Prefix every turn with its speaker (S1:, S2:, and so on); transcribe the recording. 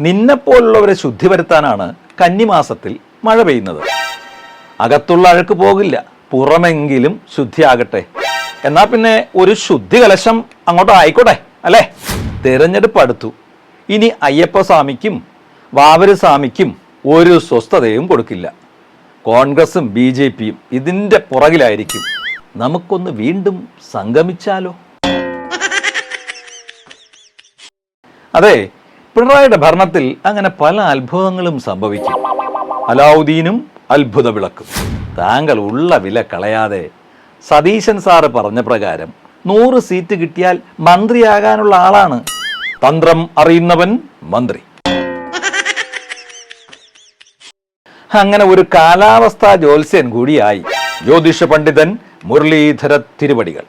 S1: നിന്നെപ്പോലുള്ളവരെ ശുദ്ധി വരുത്താനാണ് കന്നിമാസത്തിൽ മഴ പെയ്യുന്നത്. അകത്തുള്ള അഴുക്ക് പോകില്ല. പുറമെങ്കിലും ശുദ്ധിയാകട്ടെ. എന്നാൽ പിന്നെ ഒരു ശുദ്ധി കലശം അങ്ങോട്ട് ആയിക്കോട്ടെ അല്ലേ? തിരഞ്ഞെടുപ്പ് അടുത്തു. ഇനി അയ്യപ്പ സ്വാമിക്കും വാവര് സ്വാമിക്കും ഒരു സ്വസ്ഥതയും കൊടുക്കില്ല. കോൺഗ്രസും ബി ജെ പിയും ഇതിന്റെ പുറകിലായിരിക്കും. നമുക്കൊന്ന് വീണ്ടും സംഗമിച്ചാലോ? അതെ പിണറായിയുടെ ഭരണത്തിൽ അങ്ങനെ പല അത്ഭുതങ്ങളും സംഭവിക്കും. അലാവുദ്ദീനും അത്ഭുത വിളക്കും. താങ്കൾ ഉള്ള വില കളയാതെ സതീശൻ സാറ് പറഞ്ഞ പ്രകാരം നൂറ് സീറ്റ് കിട്ടിയാൽ മന്ത്രിയാകാനുള്ള ആളാണ് തന്ത്രം അറിയുന്നവൻ മന്ത്രി. അങ്ങനെ ഒരു കാലാവസ്ഥാ ജ്യോത്സ്യൻ കൂടിയായി ജ്യോതിഷ പണ്ഡിതൻ മുരളീധര തിരുവടികൾ.